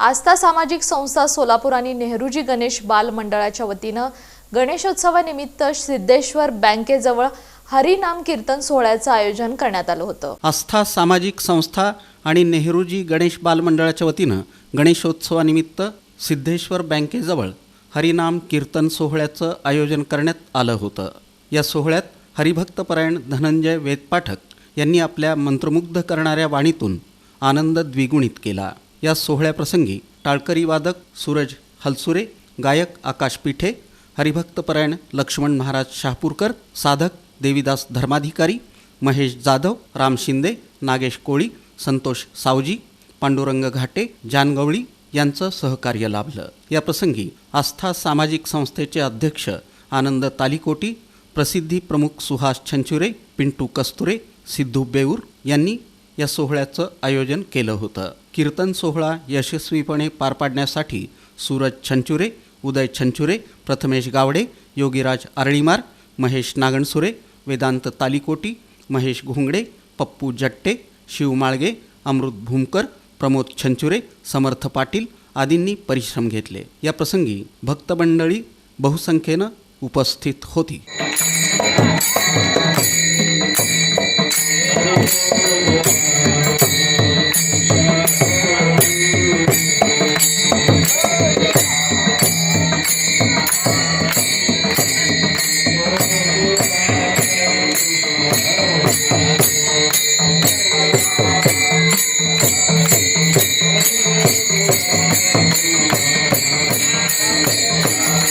आस्था सामाजिक संस्था सोलापूर आणि नेहरूजी गणेश बाल मंडळाच्या वतीनं गणेशोत्सवानिमित्त सिद्धेश्वर बँकेजवळ हरिनाम कीर्तन सोहळ्याचं आयोजन करण्यात आलं होतं. आस्था सामाजिक संस्था आणि नेहरूजी गणेश बालमंडळाच्या वतीनं गणेशोत्सवानिमित्त सिद्धेश्वर बँकेजवळ हरिनाम कीर्तन सोहळ्याचं आयोजन करण्यात आलं होतं. या सोहळ्यात हरिभक्तपरायण धनंजय वेदपाठक यांनी आपल्या मंत्रमुग्ध करणाऱ्या वाणीतून आनंद द्विगुणित केला. या सोहळ्याप्रसंगी टाळकरी वादक सूरज हलसुरे गायक आकाश पिठे हरिभक्तपरायण लक्ष्मण महाराज शहापूरकर साधक देवीदास धर्माधिकारी महेश जाधव राम शिंदे नागेश कोळी संतोष सावजी पांडुरंग घाटे जानगवळी यांचं सहकार्य लाभलं. या प्रसंगी आस्था सामाजिक संस्थेचे अध्यक्ष आनंद तालिकोटी प्रसिद्धी प्रमुख सुहास छंचुरे पिंटू कस्तुरे सिद्धू बेऊर यांनी या सोहळ्याचं आयोजन केलं होतं. कीर्तन सोहळा यशस्वीपणे पार पाडण्यासाठी सूरज छंचुरे उदय छंचुरे प्रथमेश गावडे योगीराज आरळीमार महेश नागणसुरे वेदांत तालिकोटी महेश घोंगडे पप्पू जट्टे शिव माळगे अमृत भूमकर प्रमोद छंचुरे समर्थ पाटील आदींनी परिश्रम घेतले. या प्रसंगी भक्तमंडळी बहुसंख्येनं उपस्थित होती.